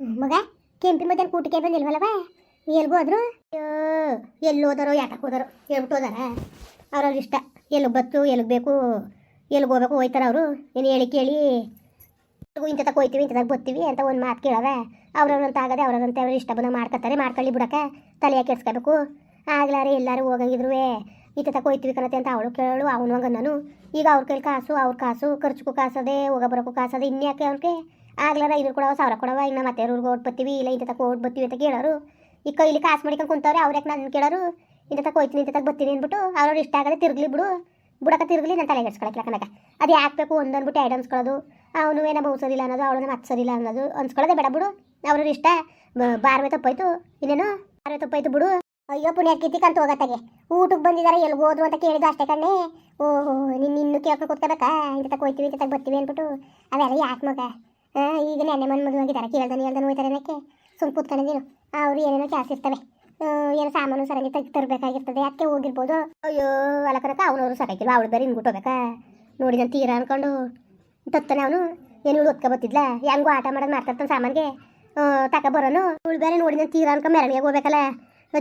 ಮಗ, ಕೆಂಪಿ ಮಧ್ಯಾಹ್ನ ಕೂಟಕ್ಕೆ ಬಂದಿಲ್ವಲ್ಲವ ಅಯ್ಯೋ, ಎಲ್ಲಿ ಹೋದಾರೋ ಯಾಟಕ್ಕೆ ಹೋದಾರೋ, ಹೇಳ್ಬಿಟ್ಟು ಹೋದಾರ? ಅವ್ರವ್ರ ಇಷ್ಟ. ಎಲ್ಲಿಗೆ ಬತ್ತು, ಎಲ್ಲಿಗೆ ಬೇಕು, ಎಲ್ಲಿಗೆ ಹೋಗ್ಬೇಕು ಹೋಯ್ತಾರ ಅವರು? ಏನು ಹೇಳಿ ಕೇಳಿ. ಇಂಥ ತಕ ಹೋಯ್ತೀವಿ ಇಂಥದಾಗ ಬರ್ತೀವಿ ಅಂತ ಒಂದು ಮಾತು ಕೇಳವೆ. ಅವ್ರವ್ರಂತ ಆಗದೆ ಅವ್ರವ್ರಂತ ಅವ್ರ ಇಷ್ಟ ಬಂದಾಗ ಮಾಡ್ಕೊತಾರೆ ಮಾಡ್ಕೊಳ್ಳಿ ಬಿಡಕ್ಕೆ, ತಲೆ ಕೆಡ್ಸ್ಕೋಬೇಕು? ಆಗ್ಲಾರೆ ಎಲ್ಲರೂ ಹೋಗಂಗಿದ್ರು ಇಂಥ ತಕ ಹೋಯ್ತೀವಿ ಕಣತೆ ಅಂತ ಅವಳು ಕೇಳು, ಅವನು ಹಂಗ ನಾನು ಈಗ ಅವ್ರ ಕೈಲಿ ಕಾಸು, ಅವ್ರ ಕಾಸು, ಖರ್ಚುಗೂ ಕಾಸದೆ ಹೋಗ ಬರೋಕ್ಕೂ ಕಾಸದೆ, ಇನ್ಯಾಕೆ ಅವ್ರಿಗೆ ಆಗ್ಲಾರ ಐನೂರು ಕೊಡವ, ಸಾವಿರ ಕೊಡವ, ಇನ್ನ ಮತ್ತೆ ಓಟ್ ಬರ್ತೀವಿ, ಇಲ್ಲ ಇಂಥ ತಕ ಓಟ್ ಬರ್ತೀವಿ ಅಂತ ಕೇಳೋರು. ಈ ಕೈಲಿ ಕಾಸು ಮಾಡ್ಕೊಂಡು ಕುಂತವ್ರೆ ಅವ್ರ್ಯಾಕೆ ನನ್ನ ಕೇಳೋರು? ಇಂಥ ತಕ ಹೋಯ್ತೀನಿ ಇಂಥ ತಕ ಬರ್ತೀನಿ ಅಂದ್ಬಿಟ್ಟು ಅವ್ರವ್ರು ಇಷ್ಟ ಆಗದೆ ತಿರ್ಗ್ಲಿ ಬಿಡು. ಬುಡಕ ತಿರ್ಗ್ಲಿ ನನ್ನ ತಲೆಗೆ ಕೆಡ್ಸ್ಕೊಳಕ್ಕಿಲ್ಲ ಕನಕ ಅದು ಯಾಕೆ ಬೇಕು ಒಂದನ್ಬಿಟ್ಟು ಎರಡು ಅನ್ಸ್ಕೊಳ್ಳೋದು ಅವನು ಏನೋ ಬಹು ಅನ್ನೋದು, ಅವಳು ನಮ್ಮ ಅನ್ನೋದು ಅನ್ಸ್ಕೊಳ್ಳೋದೇ ಬೇಡ ಬಿಡು. ಅವ್ರವ್ರ ಇಷ್ಟ. ಬಾರ್ವೆ ತಪ್ಪಾಯ್ತು. ಇನ್ನೇನು? ಬಾರ್ವೆ ತಪ್ಪಾಯ್ತು ಬಿಡು. ಅಯ್ಯೋ ಪುಣ್ಯ ಕಂತ ಹೋಗತ್ತಾಗೆ. ಊಟಕ್ಕೆ ಬಂದಿದ್ದಾರೆ ಎಲ್ಲಿ ಹೋದ್ರು ಅಂತ ಕೇಳಿದ್ದು ಅಷ್ಟೇ ಕಣ್ಣೆ. ಓಹೋ ನಿನ್ನ ಇನ್ನೂ ಕೇಳ್ಕೊಂಡು ಕೂತ್ಕೋಬೇಕಾ? ಇಂಥ ತಕ ಹೋಯ್ತೀವಿ ಇಂಥ ತಕ ಬರ್ತೀವಿ ಅಂದ್ಬಿಟ್ಟು. ಅವೆಲ್ಲ ಯಾಕೆ ಮಗ? ಈಗ ನೆನ್ನೆ ಮನ್ ಮದುವೆ ಆಗಿದ್ದಾರೆ ಕೇಳ್ದಾನೆ ಹೇಳ್ದಾನೆ ಹೋಯ್ತಾರೆ ಏನಕ್ಕೆ ಸುಮ್ ಕೂತ್ಕೊಂಡಿದ್ದೀನು ಅವ್ರು ಏನೇನೋ ಕ್ಯಾಸ್ ಇರ್ತವೆ. ಏನೋ ಸಾಮಾನು ಸರಂಗಿ ತೆಗ್ದು ತರಬೇಕಾಗಿರ್ತದೆ. ಅದಕ್ಕೆ ಹೋಗಿರ್ಬೋದು. ಅಯ್ಯೋ ಅವನು ಅವನವರು ಸಾಕಾಯ್ತಿಲ್ವ ಅವಳು ಬೇರೆ ಹಿಂಗೆ ನೋಡಿದನ್ ನೋಡಿ ನಾನು ತೀರ ಅನ್ಕೊಂಡು. ತತ್ತಾನೆ ಅವನು. ಏನು ಇವಳು ಒತ್ಕೊ ಹೆಂಗೋ ಆಟ ಮಾಡೋದು ಮಾತಾಡ್ತಾನೆ ಸಾಮಾನಿಗೆ. ತಕ ಬರೋನು. ಇವಳು ಬೇರೆ ನೋಡಿ ನಾನು ತೀರ ಅನ್ಕೊಂಡು ಮೆರವಣಿಗೆ ಹೋಗ್ಬೇಕಲ್ಲ.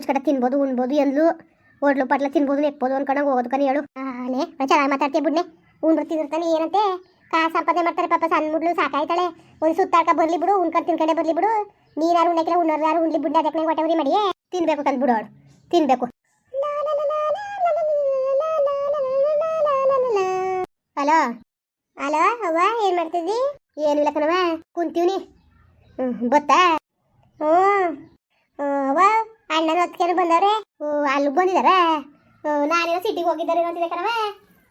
ಕಡೆ ತಿನ್ಬೋದು, ಉಣ್ಬೋದು, ಎಂದ್ಲು. ಹೋಟ್ಲು ಪಟ್ಲ ತಿನ್ಬೋದು ನೆಕ್ಬೋದು ಅನ್ಕೊಂಡಂಗೆ ಹೋಗೋದು ಕಣಿ ಹೇಳು. ಆನೆ ಚೆನ್ನಾಗಿ ಮಾತಾಡ್ತೀಯ ಬಿಡ್ನೆ. ಉಂಡ್ರು ತಿಂದಿರ್ತಾನೆ ಏನಂತೆ? ಕಾಸು ಸಂಪಾದನೆ ಮಾಡ್ತಾರೆ, ಪಾಪ ಸಣ್ಣ ಮುಡ್ಲು ಸಾಕಾಯ್ತಾಳೆ. ಒಂದು ಸುತ್ತಾಡ್ಕ ಬರ್ಲಿ ಬಿಡು ಉಣ್ಕೊಂಡು ತಿನ್ಕಡೆ ಬರ್ಲಿ ಬಿಡು. ನೀರಾರು ಉಣ್ಣಕ್ಕಿಲ್ಲ ಉಣ್ಣೋರು ಯಾರು ಉಣ್ಲಿ ಬಿಡ್ನ ಅದಕ್ಕೆ ಹೊಟ್ಟೆ ಉರಿ ಮಾಡಿ ತಿನ್ಬೇಕು ಕಂದು ಬಿಡು ಅವಳು, ತಿನ್ಬೇಕು. ಹಲೋ? ಹಲೋ, ಅವ್ವ, ಏನ್ ಮಾಡ್ತಿದ್ದಿ? ಏನಿಲ್ಲ ಕಣವ ಕುಂತೀವ್ನಿ. ಹ್ಮ್, ಬತ್ತಾ? ಹ್ಞೂ ಅವ್ವ, ಅಣ್ಣನ ಹೊತ್ಕೇನು ಬಂದವ್ರೆ. ಅಲ್ಲಿ ಬಂದಿದಾರ. ನಾನೇನೋ ಸಿಟಿಗೆ ಹೋಗಿದ್ದಾರೆ ಅಂತಿದೆ ಕಣವ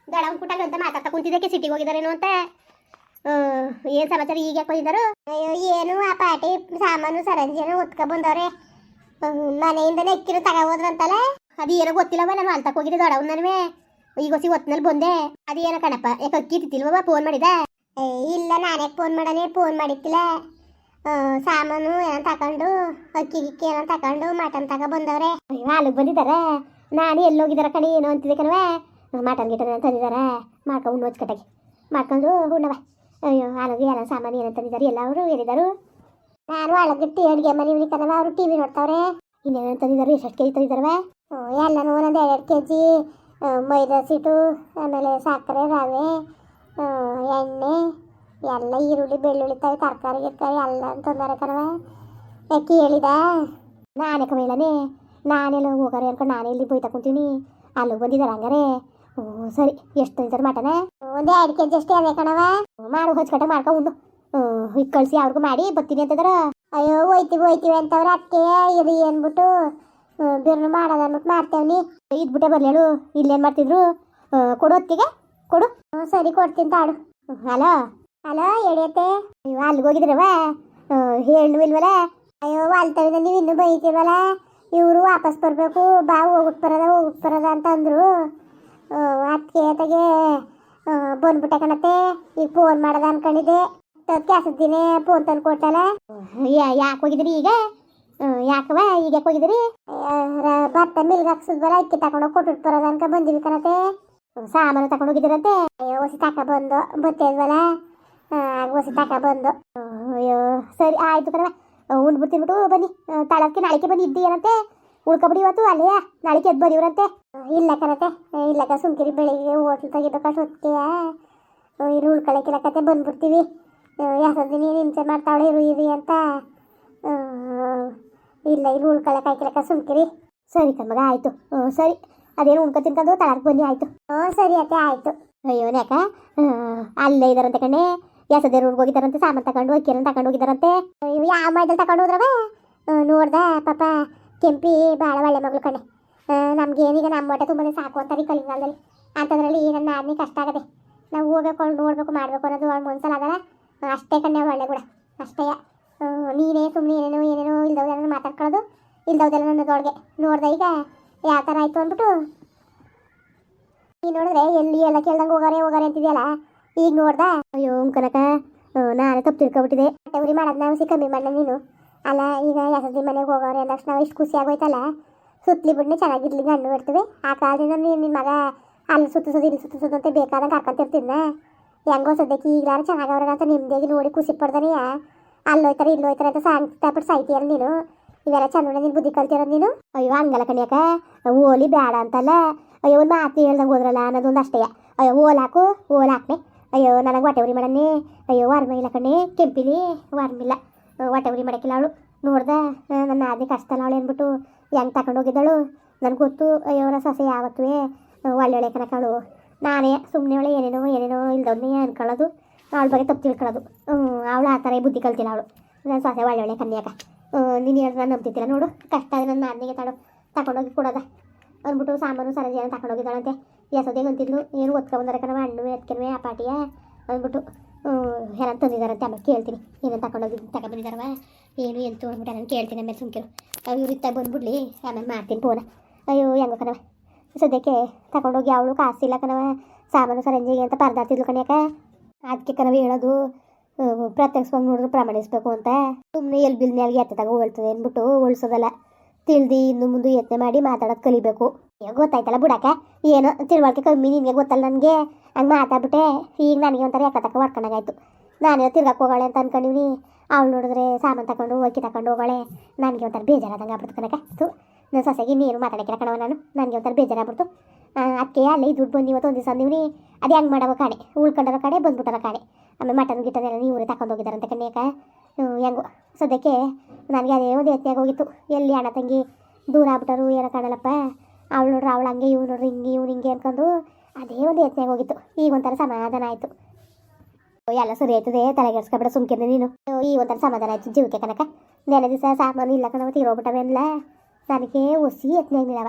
ದಡಂ ಕುಟಾಗ ಅಂತ ಮಾತಾಡ್ತಾ ಕುಂತಿದ್ದಕ್ಕೆ ಸಿಟಿಗೆ ಹೋಗಿದಾರೇನು ಅಂತ. ಏನು ಸಮಾಚಾರ? ಈಗ ಯಾಕೆ ಹೋಗಿದ್ದಾರು ಅಯ್ಯೋ ಏನು ಆ ಪಾಟಿ ಸಾಮಾನು ಸರಂಜಿನ ಹೊತ್ಕೊ ಬಂದವ್ರೆ. ಮನೆಯಿಂದ ಮನೆಯಿಂದನೇ ಎಕ್ಕಿರು ತಗೋದ್ರಂತಲ್ಲ ಅದು ಏನೋ ಗೊತ್ತಿಲ್ಲವ ನಾನು ಅಂತ ಹೋಗಿದ್ದೆ ದೊಡವ್ ನನಗೆ ಈಗ ಹೊಸಿ ಹೊತ್ತಿನಲ್ಲಿ ಬಂದೆ. ಅದು ಏನೋ ಕಣಪ್ಪ ಯಾಕೆ ಅಕ್ಕಿ ತಿತ್ತಿಲ್ವ ಫೋನ್ ಮಾಡಿದ? ಇಲ್ಲ ನಾನೇ ಫೋನ್ ಮಾಡನೆ ಫೋನ್ ಮಾಡಿತ್ತಿಲ್ಲ ಸಾಮಾನು ಏನೋ ತಗೊಂಡು ಅಕ್ಕಿ ಗಿಕ್ಕಿ ಏನೋ ತಗೊಂಡು ಮಟನ್ ತಗೊ ಬಂದವ್ರೆ. ಅಯ್ಯೋ ಅಲ್ಲಿಗೆ ಬಂದಿದ್ದಾರೆ? ನಾನು ಎಲ್ಲಿ ಹೋಗಿದಾರ ಕಣಿ ಏನೋ ಅಂತಿದ್ದೆ ಕಣವ ಮಟನ್ ಗಿಟನ್ ಏನೋ ಮಾಡ್ಕೊ ಮಾಡ್ಕೊಂಡು ಉಣ್ಣು ಹಚ್ಕಟ್ಟಾಗಿ ಮಾಡ್ಕೊಂಡು ಉಣ್ಣವ ಅಯ್ಯೋ ಅಲ್ಲಿಗೆ ಎಲ್ಲ ಸಾಮಾನು ಏನಂತ ತಂದಿದ್ದಾರೆ ಎಲ್ಲ ಅವರು ಏನಿದ್ದಾರೆ ನಾನು ಒಳಗಿಟ್ಟು ಅಡುಗೆ ಮನೆ ಕಣವ ಅವರು ಟಿ ವಿ ನೋಡ್ತಾವ್ರೆ. ಇನ್ನೇನು ತಂದಿದ್ದಾರೆ ಎಷ್ಟು ಕೆ ಜಿ ತಂದಿದ್ದಾರವ? ಎಲ್ಲನೂ ಒಂದೊಂದು ಎರಡು ಕೆ ಜಿ ಮೈದಾ ಸೀಟು, ಆಮೇಲೆ ಸಕ್ಕರೆ, ರವೆ ಎಣ್ಣೆ, ಎಲ್ಲ ಈರುಳ್ಳಿ, ಬೆಳ್ಳುಳ್ಳಿ ತಾಯಿ ತರಕಾರಿ, ಗಿರ್ಕಾರಿ, ಎಲ್ಲ ತಂದಾರೆ ಕಣವ ಯಾಕೆ ಹೇಳಿದ? ನಾನೇ ಕಮೇಳನೆ ನಾನೆಲ್ಲ ಹೋಗಾರೆ ಅನ್ಕೊಂಡು ನಾನೇ ಇಲ್ಲಿ ಬೈತಾ ಕುಂತೀನಿ. ಅಲ್ಲಿಗೆ ಬಂದಿದ್ದಾರೆ ಹಂಗಾರೆ. ಓ, ಸರಿ, ಎಷ್ಟು ತಂದಿದ್ದಾರೆ ಮಟನ? ಒಂದೇ ಎರಡು ಕೆ ಜಿ ಅಷ್ಟೇ ಅದೇ ಕಣವ ಮಾಡು ಹೊಚ್ಕಟ್ಟ ಮಾಡ್ಕೊಂಡು ಉಂಡು ಈಗ ಕಳಿಸಿ ಅವ್ರಿಗೂ ಮಾಡಿ, ಬರ್ತೀನಿ ಅಂತಂದ್ರೆ. ಅಯ್ಯೋ, ಹೋಯ್ತೀವಿ ಹೋಯ್ತೀವಿ ಅಂತವ್ರ ಅದಕ್ಕೆ ಇದು ಏನ್ಬಿಟ್ಟು ಬಿರ್ನು ಮಾಡೋದು ಅಂದ್ಬಿಟ್ಟು ಮಾಡ್ತೇವ್ನಿ. ಇದ್ಬಿಟ್ಟೆ ಬರ್ಲೇಳು, ಇಲ್ಲೇನು ಮಾಡ್ತಿದ್ರು? ಕೊಡು ಹೊತ್ತಿಗೆ ಕೊಡು. ಹ್ಞೂ ಸರಿ, ಕೊಡ್ತೀನಿ ತಾಡು ಹಲೋ? ಹಲೋ ಎಡಿಯತ್ತೆ ಅಯ್ಯೋ, ಅಲ್ಲಿಗೆ ಹೋಗಿದ್ರವ ಹೇಳು ಇಲ್ವಲ್ಲ ಅಯ್ಯೋ ಅಲ್ತವಿದ ನೀವು ಇನ್ನೂ ಬೈತೀವಲ್ಲ ಇವರು ವಾಪಸ್ ಬರಬೇಕು, ಬಾ ಹೋಗ್ಬಿಟ್ಟು ಬರೋದ ಹೋಗ್ಬಿಟ್ಟು ಬರೋದ ಅಂತ ಅಂದರು. ಅದಕ್ಕೆ ತಗೆ ಬಂದ್ಬಿಟ್ಟೆ ಕಣತ್ತೆ. ಈಗ ಫೋನ್ ಮಾಡೋದ ಅನ್ಕೊಂಡಿದ್ದೆ. ಕ್ಯಾಸದ್ದಿನೇ ಫೋನ್ ತಂದು ಕೊಟ್ಟಲ್ಲ ಯಾಕೆ ಹೋಗಿದ್ರಿ ಈಗ? ಯಾಕವ ಈಗ ಯಾಕೆ ಹೋಗಿದ್ರಿ? ಭತ್ತ ಮಿಲ್ಗೆ ಹಾಕ್ಸಿದ್ವಲ್ಲ ಅಕ್ಕಿ ತಗೊಂಡೋಗಿ ಕೊಟ್ಟು ಬರೋದ ಅನ್ಕ ಬಂದಿವಿ ಕಣತೆ ಸಾಮಾನು ತಗೊಂಡು ಹೋಗಿದ್ರಂತೆ? ಅಯ್ಯೋ ಹೊಸಿ ತಕ ಬಂದು ಬತ್ತಿದ್ವಲ್ಲ? ಆಗ ಹೊಸಿ ತಕ ಬಂದು. ಅಯ್ಯೋ ಸರಿ ಆಯ್ತು ಕಣವ ಉಂಡ್ಬಿಡ್ತೀನಿ ಬಿಟ್ಟು ಬನ್ನಿ. ತಳಕ್ಕೆ ನಾಳೆಗೆ ಬಂದು ಇದ್ದೀಯನಂತೆ ಉಳ್ಕೊಬಿಡಿ ಇವತ್ತು ಅಲ್ಲೇ ನಾಳೆಗೆ ಎದ್ದು ಬರೀವ್ರಂತೆ. ಇಲ್ಲ ಕಣತೆ ಇಲ್ಲಕ ಸುಮ್ಕಿರಿ ಬೆಳಿಗ್ಗೆ ಹೋಟ್ಲು ತೆಗಿಬೇಕಷ್ಟು ಹೊತ್ತಿಗೆಯ ಇಲ್ಲಿ ಉಳ್ಕೊಳಕ್ಕಿಲ್ಲ ಕತೆ ಬಂದ್ಬಿಡ್ತೀವಿ. ನೀನು ಹಿಂಸೆ ಮಾಡ್ತಾವಳೆ ಇರು ಇರಿ ಅಂತ. ಇಲ್ಲ ಇಲ್ಲಿ ಉಳ್ಕೊಳಕ್ಕೆ ಹಾಕಿಲಕ್ಕ ಸುಮ್ಕಿರಿ. ಸರಿ ಮಗ ಆಯಿತು. ಹ್ಞೂ ಸರಿ. ಅದೇನು ಉಣ್ಕೊ ತಿನ್ಕೊಂಡು ತಳಕ್ಕೆ ಬನ್ನಿ ಆಯಿತು. ಹ್ಞೂ ಸರಿ ಅತ್ತೆ ಆಯಿತು. ಅಯ್ಯೋ ಯಾಕ ಅಲ್ಲೇ ಇದಾರಂತೆ ಕಣೆ. ಯಾಸದೇರು ಊರಿಗೆ ಹೋಗಿದ್ದಾರಂತೆ ಸಾಮಾನು ತಗೊಂಡು ಕಿರಣ್ ತಗೊಂಡು ಹೋಗಿದ್ದಾರಂತೆ. ಯಾವ ಮೈದಲ್ಲಿ ತಗೊಂಡು ಹೋದ್ರವ? ನೋಡ್ದ ಪಾಪ. ಕೆಂಪಿ ಭಾಳ ಒಳ್ಳೆ ಮಗಳು ಕಣೆ. ನಮ್ಗೆ ಏನೀಗ ನಮ್ಮ ಹೊಟ್ಟೆ ತುಂಬ ಸಾಕು ಅಂತಾರೆ ಈ ಕಲಿಗಾಲದಲ್ಲಿ ಅಂಥದ್ರಲ್ಲಿ ನನ್ನ ಆದ್ಮಿ ಕಷ್ಟ ಆಗದೆ. ನಾವು ಹೋಗ್ಬೇಕು ಅವ್ಳು ನೋಡ್ಬೇಕು, ಮಾಡಬೇಕು ಅನ್ನೋದು ಅವ್ಳು ಮನ್ಸಲ್ಲ ಅದಲ್ಲ ಅಷ್ಟೇ ಕಣ್ಣೆ ಒಳ್ಳೆ ಕೂಡ ಅಷ್ಟೇ. ನೀನೇ ಸುಮ್ಮನೆ ಏನೇನೋ ಏನೇನೋ ಇಲ್ದವ್ದೆಲ್ಲ ಮಾತಾಡ್ಕೊಳ್ಳೋದು, ಇಲ್ದವ್ದೆಲ್ಲ ನನ್ನದೊಳಗೆ ನೋಡ್ದೆ ಈಗ ಯಾವ ಥರ ಆಯಿತು ಅಂದ್ಬಿಟ್ಟು ನೀ ನೋಡಿದ್ರೆ ಎಲ್ಲಿ ಎಲ್ಲ ಕೇಳ್ದಂಗೆ ಹೋಗಾರೆ ಹೋಗಾರೆ ಅಂತಿದೆಯಲ್ಲ? ಈಗ ನೋಡ್ದೆ. ಅಯ್ಯೋ ಕನಕ. ನಾನೇ ತಪ್ಪು ತಿಳ್ಕೊಬಿಟ್ಟಿದೆ ಉರಿ ಮಾಡೋದು ನಾವು ಕಮ್ಮಿ ಮಾಡ ನೀನು. ಅಲ್ಲ, ಈಗ ಯಶಸ್ವಿ ಮನೆಗೆ ಹೋಗೋರು ಅಂದ ಇಷ್ಟು ಖುಷಿ ಆಗೋಯ್ತಲ್ಲ? ಸುತ್ತಲಿ ಬಿಡ್ನೆ ಚೆನ್ನಾಗಿರ್ಲಿ ಗಂಡು ಬಿಡ್ತೀವಿ ಆ ಕಾಲದಿಂದ ನೀನು ನಿನ್ನ ಮಗ ಅಲ್ಲಿ ಸುತ್ತಿಸೋದು, ಇಲ್ಲಿ ಸುತ್ತ ಅಂತ ಬೇಕಾದಂಗೆ ಕರ್ಕೊಂತಿರ್ತಿದ್ನ ಹೆಂಗೋ ಸದ್ಯಕ್ಕೆ ಈಗಲಾರು ಚೆನ್ನಾಗವ್ರೆ ಅಂತ ನಿಮ್ದೇಗಿ ನೋಡಿ ಖುಷಿ ಪಡ್ದಾನೆಯ ಇಲ್ಲಿ ಹೋಯ್ತಾರೆ ಅಂತ ಸಾಂಗ್ತಾಬಿಟ್ಟು ಸಾಯ್ತೀಯಲ್ಲ ನೀನು? ಇವೆಲ್ಲ ಚಂದ ನೀನು ಬುದ್ಧಿ ಕಲ್ತಿರೋದು ನೀನು? ಅಯ್ಯೋ, ಹಂಗಲ್ಲ ಕಣ್ಯಾಕ ಓಲಿ ಬೇಡ ಅಂತಲ್ಲ. ಅಯ್ಯೋ, ಒಂದು ಮಾತು ಹೇಳ್ದಂಗೆ ಹೋದ್ರಲ್ಲ ಅನ್ನೋದೊಂದು ಅಷ್ಟೇ. ಅಯ್ಯೋ, ಓಲ್ ಹಾಕು, ಓಲ್ ಹಾಕ್ನೆ. ಅಯ್ಯೋ, ನನಗೆ ಹೊಟ್ಟೆ ಉರಿ ಅಯ್ಯೋ ವಾರ್ಮ ಇಲ್ಲ ಕಣ್ಣೆ ಕೆಂಪಿಲಿ ವರ್ಮಿಲ್ಲ ಹೊಟ್ಟೆ ಉರಿ ಮಾಡಕ್ಕಿಲ್ಲ ಅವಳು. ನೋಡ್ದೆ ನನ್ನ ಆದಿ ಕಷ್ಟಲ್ಲ ಅವಳು ಅಂದ್ಬಿಟ್ಟು ಹೆಂಗೆ ತಗೊಂಡು ಹೋಗಿದ್ದಳು? ನನಗೆ ಗೊತ್ತು ನನ್ನ ಸೊಸೆ ಯಾವತ್ತೂ ಒಳ್ಳೆ ಕನಕಳು ನಾನೇ ಸುಮ್ಮನೆ ಅವಳು, ಏನೇನೋ ಏನೇನೋ ಇಲ್ದವನ್ನೇ ಅನ್ಕೊಳ್ಳೋದು, ಅವಳ ಬಗ್ಗೆ ತಪ್ಪು ತಿಳ್ಕೊಳ್ಳೋದು. ಅವಳು ಆ ಥರ ಬುದ್ಧಿ ಕಲ್ತಿಲ್ಲ ಅವಳು. ನನ್ನ ಸೊಸೆ ಒಳ್ಳೆ ಕನ್ಯಾಕ. ನೀನು ಹೇಳಿದ್ರೆ ನಾನು ನಂಬ್ತಿದ್ದಿಲ್ಲ, ನೋಡು. ಕಷ್ಟ ಆದರೆ ನನ್ನ ನಾದಿನಿಗೆ ತಾಳು. ತಗೊಂಡೋಗಿ ಕೊಡೋದ. ಅಂದ್ಬಿಟ್ಟು ಸಾಂಬಾರು, ಸರಜಿ ಏನೋ ತಗೊಂಡೋಗಿದ್ದಾಳಂತೆ ಎಸೋದೇ ಅಂತಿದ್ಲು. ಏನು ಓದ್ಕೊಂಬಂದಾರೆ ಕಣವ ಹಣ್ಣು ಎತ್ಕೊಂಡ್ವೆ ಆ ಪಾಟಿಯ? ಅಂದ್ಬಿಟ್ಟು ಏನಂತ ತಂದಿದ್ದಾರಂತೆ ಆಮೇಲೆ ಕೇಳ್ತೀನಿ. ಏನಂತ ತಗೊಂಡೋಗಿ ತಗೊಂಡ್ಬಂದಿದ್ದಾರವ ಏನು ಎಲ್ಲಿ ಅಂದ್ಬಿಟ್ಟು ನಾನು ಕೇಳ್ತೀನಿ ಆಮೇಲೆ ಸುಮ್ಕಿರು. ಇವ್ರು ಇತ್ತಾಗ ಬಂದ್ಬಿಡ್ಲಿ. ಆಮೇಲೆ ಮಾಡ್ತೀನಿ ಫೋನ ಅಯ್ಯೋ, ಹೆಂಗೋ ಕಣವ ಸದ್ಯಕ್ಕೆ ತಗೊಂಡೋಗಿ ಅವಳು ಇಲ್ಲ ಕಣವ ಸಾಮಾನು ಸರಂಜಿಗೆ ಅಂತ ಪರದಾಡ್ತಿದ್ಲು ಕಣ್ಯಾಕ ಅದಕ್ಕೆ ಕಣವ ಹೇಳೋದು ಪ್ರತ್ಯಕ್ಷವಾಗಿ ನೋಡಿದ್ರೆ ಪ್ರಮಾಣಿಸ್ಬೇಕು ಅಂತ. ಸುಮ್ಮನೆ ಎಲ್ಲಿ ಬಿಲ್ ಮೇಲೆ ಎತ್ತದಾಗ ಹೋಗ್ತದೆ ಅಂದ್ಬಿಟ್ಟು ಉಳ್ಸೋದಲ್ಲ ತಿಳ್ದು ಇನ್ನು ಮುಂದೆ ಯತ್ನೆ ಮಾಡಿ ಮಾತಾಡೋದು ಕಲಿಬೇಕು. ಗೊತ್ತಾಯ್ತಲ್ಲ ಬಿಡಕ್ಕೆ? ಏನೋ, ತಿಳುವಳಿಕೆ ಕಮ್ಮಿ ನಿನಗೆ ಗೊತ್ತಲ್ಲ ನನಗೆ? ಹಂಗೆ ಮಾತಾಡ್ಬಿಟ್ಟೆ, ಈಗ ನನಗೆ ಒಂಥರ ಯಾಕತಕ್ಕ ಹೊಡ್ಕೊಂಡಾಗಾಯ್ತು. ನಾನೇ ತಿರ್ಗಕ್ಕೆ ಹೋಗೋಳೆ ಅಂತ ಅನ್ಕೊಂಡಿವ್ನಿ. ಅವಳು ನೋಡಿದ್ರೆ ಸಾಮಾನು ತಗೊಂಡು ಹೋಗಿ ತಗೊಂಡು ಹೋಗೋಳೆ. ನನಗೆ ಒಂಥರ ಬೇಜಾರಾದಂಗೆ ಆಗ್ಬಿಡ್ತು ಕನಕ ತು ನನ್ನ ಸೊಸೆಗೆ ನೀರು ಮಾತಾಡೋಕ್ಕಿಲ್ಲ ಕಣವ ನಾನು. ನನಗೆ ಒಂಥರ ಬೇಜಾರಾಗ್ಬಿಡ್ತು. ಅಕ್ಕೆ, ಅಲ್ಲಿ ದುಡ್ಡು ಬಂದು ಇವತ್ತು ಒಂದು ದಿವಸ ಅಂದಿವ್ನಿ. ಅದು ಹೆಂಗೆ ಮಾಡೋ ಕಾಣೆ? ಉಳ್ಕೊಂಡರ ಕಡೆ ಬಂದ್ಬಿಟ್ಟರ ಕಾಣೆ. ಆಮೇಲೆ ಮಟನ್ ಗಿಟನ್ ಎಲ್ಲ ನೀವೇ ತಗೊಂಡು ಹೋಗಿದ್ದಾರಂತೆ ಕನ್ಯಾಕ ಹೆಂಗೋ. ಸದ್ಯಕ್ಕೆ ನನಗೆ ಅದೇ ಒಂದು ಎತ್ತಿಯಾಗಿ ಹೋಗಿತ್ತು. ಎಲ್ಲಿ ಅಣ್ಣ ತಂಗಿ ದೂರ ಆಗ್ಬಿಟ್ಟರು, ಏನೋ ಕಾಣಲ್ಲಪ್ಪ. ಅವಳು ನೋಡ್ರಿ, ಅವಳು ಹಂಗೆ ಇವ್ನು ನೋಡ್ರಿ, ಹಿಂಗೆ ಇವ್ನು ಹಿಂಗೆ ಅನ್ಕೊಂಡು ಅದೇ ಒಂದು ಎತ್ತಿಯಾಗಿ ಹೋಗಿತ್ತು. ಈಗ ಒಂಥರ ಸಮಾಧಾನ ಆಯಿತು. ಎಲ್ಲ ಸರಿ ಆಯ್ತದೆ ತಲೆಗೆಡ್ಸ್ಕೊಬೇಡ ಸುಮ್ಕಿದ್ದೆ ನೀನು. ಈ ಒಂಥರ ಸಮಾಧಾನ ಆಯಿತು ಜೀವಕ್ಕೆ ಕನಕ ನೆಲೆ ದಿವಸ ಸಾಮಾನು ಇಲ್ಲ ಕಣವ ತೀರೋಗ್ಬಿಟ್ಟವೆಲ್ಲ ನನಗೆ ಒಸಿ ಎತ್ತಿನಾಗಿಲ್ಲವ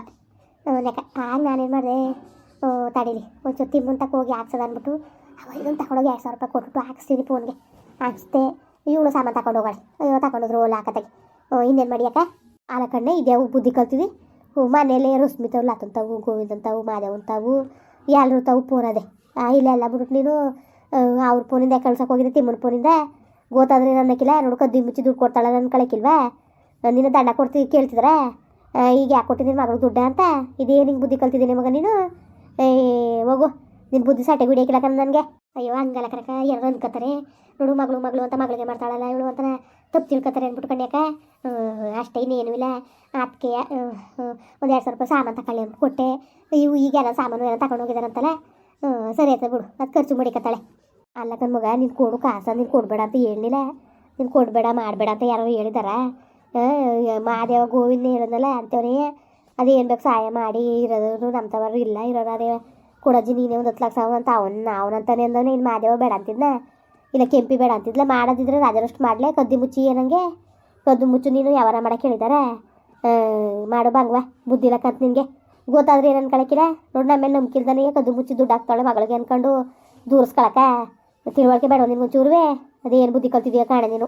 ಲೆಕ್ಕ ಆಗ ನಾನೇನು ಮಾಡಿದೆ? ತಡೀಲಿ. ಒಂಚೂರು ತಿಮ್ಮಂತಕ್ಕೆ ಹೋಗಿ ಹಾಕ್ಸೋದು ಅಂದ್ಬಿಟ್ಟು, ಅವ ಇದನ್ನು ತಗೊಂಡೋಗಿ ಎರಡು ಸಾವಿರ ರೂಪಾಯಿ ಕೊಟ್ಬಿಟ್ಟು ಹಾಕ್ಸ್ತೀನಿ ಫೋನ್ಗೆ. ಹಾಕ್ಸ್ದೆ. ಇವಳು ಸಾಮಾನು ತಗೊಂಡು ಹೋಗೋಳೆ ಅಯ್ಯೋ ತಗೊಂಡೋದ್ರು ಓಲ್ ಹಾಕತ್ತಾಗೆ. ಇನ್ನೇನು ಮಾಡ್ಯಾಕ ಆಲ ಕಣ್ಣೆ ಇದ್ಯಾವು ಬುದ್ಧಿ ಕಲ್ತಿದ್ವಿ ಮನೇಲೆ ರಶ್ಮಿತವು ಲತಂತಾವು ಗೋವಿಂದಂತಾವು ಮಾದೇವಂತಾವು ಎಲ್ಲರೂ ತಾವು ಫೋನ್ ಅದೇ. ಇಲ್ಲ ಎಲ್ಲ ಬಿಟ್ಟು ನೀನು. ಅವ್ರ ಫೋನಿಂದ ಕಳ್ಸಕ್ಕೆ ಹೋಗಿದ್ದೆ, ತಿಮ್ಮನ ಫೋನಿಂದ ಗೊತ್ತಾದ್ರೆ ಕಿಲ್ಲ ನೋಡು, ಕದ್ದು ಮುಚ್ಚಿ ದುಡ್ಡು ಕೊಡ್ತಾಳೆ ನನ್ನ ಕಳಕಿಲ್ವಾ? ನಿನ್ನ ದಂಡ ಕೊಡ್ತೀವಿ ಕೇಳ್ತಿದ್ರೆ? ಈಗ ಯಾಕೆ ಕೊಟ್ಟಿದ್ದೀನಿ ಮಗಳು ದುಡ್ಡ ಅಂತ? ಇದೇ ನಿಂಗೆ ಬುದ್ಧಿ ಕಲ್ತಿದ್ದೀನಿ ಮಗ ನೀನು? ಏ, ಹೋಗು. ನಿನ್ನ ಬುದ್ಧಿ ಸಾಟೆ ಗುಡಿಯಾಕಿಲ್ಲ ಕಣ ನನಗೆ. ಅಯ್ಯೋ, ಹಂಗಲ್ಲ ಕನಕ ಎರಡು ಅನ್ಕೋತಾರೆ ನೋಡು, ಮಗಳು ಮಗಳು ಅಂತ ಮಗಳಿಗೆ ಮಾಡ್ತಾಳಲ್ಲ ಇವಳು ಅಂತ ತಪ್ಪು ತಿಳ್ಕೊತಾರೆ ಅಂದ್ಬಿಟ್ಟು ಕಣ್ಯಾಕ ಅಷ್ಟೇ, ಇನ್ನೇನು ಇಲ್ಲ. ಅದಕ್ಕೆ ಒಂದು ಎರಡು ಸಾವಿರ ರೂಪಾಯಿ ಸಾಮಾನು ತಗೊಳ್ಳಿ ಅಂತ ಕೊಟ್ಟೆ. ಇವು ಈಗೆಲ್ಲ ಸಾಮಾನು ಏನೋ ತಗೊಂಡು ಹೋಗಿದಾರಂತಲ್ಲ ಸರಿ ಆಯ್ತು ಬಿಡು, ಅದು ಖರ್ಚು ಮಾಡಿಕತ್ತಾಳೆ. ಅಲ್ಲ ಕಣ್ ಮಗ, ನೀನು ಕೊಡು ಕಾಸು, ನೀನು ಕೊಡಬೇಡ ಅಂತ ಹೇಳಿಲ್ಲ ನೀನು ಕೊಡಬೇಡ, ಮಾಡಬೇಡ ಅಂತ ಯಾರೋ ಹೇಳಿದಾರ. ಮಾದೇವ ಗೋವಿಂದ ಹೇಳಿದ್ನಲ್ಲ ಅದು ಏನು ಬೇಕು ಸಹಾಯ ಮಾಡಿ ಇರೋದು ನಮ್ಮ ತವರು ಇಲ್ಲ, ಇರೋದು ಅದೇ ಕೊಡಜ್ಜಿ ನೀನೇ ಒಂದು ಹತ್ತು ಲಕ್ಷ ಅಂತ ಅವನ್ನ ಅವನಂತಾನೆ ಅಂದವನೇ ಇನ್ನು ಮಾದೇವ ಬೇಡ ಅಂತಿದ್ನ. ಇಲ್ಲ ಕೆಂಪಿ ಬೇಡ ಅಂತಿದ್ಲ. ಮಾಡೋದಿದ್ರೆ ರಾಜರಷ್ಟು ಮಾಡಲೇ. ಕದ್ದು ಮುಚ್ಚಿ ಏನಂಗೆ? ಕದ್ದು ಮುಚ್ಚು ನೀನು ಯಾವಾರ ಮಾಡಕ್ಕೆ ಹೇಳಿದಾರೆ. ಮಾಡು ಬಂಗ್ವಾ ಬುದ್ಧಿ ಕತ್ ನಿನಗೆ. ಗೊತ್ತಾದ್ರೆ ಏನು ಅನ್ಕೊಳಕ್ಕಿಲ್ಲ ನೋಡಿ ನಮ್ಮೇಲೆ ನಂಬಿಕಿಲ್ದಾನೆ ಕದ್ದು ಮುಚ್ಚಿ ದುಡ್ಡು ಹಾಕ್ತಾಳೆ ಮಗಳಿಗೆ ಅನ್ಕೊಂಡು ದೂರಿಸ್ಕೊಳಕ. ತಿಳುವಳಿಕೆ ಬೇಡ ನಿನ್ಗೆ ಒಂಚೂರುವೆ. ಅದೇನು ಬುದ್ಧಿ ಕಲ್ತಿದೀಯ ಕಾಣೆ ನೀನು?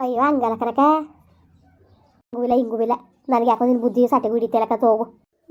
ಅಯ್ಯೋ, ಹಂಗಲ್ಲ ಕನಕ. ಹಿಂಗೂ ಇಲ್ಲ ಹಿಂಗೂ ಇಲ್ಲ. ನನಗೆ ಯಾಕೋ ನಿನ್ನ ಬುದ್ಧಿ ಸಾಟಿಗೆ ಹಿಡಿತೇಲಕ್ಕ ಹೋಗು.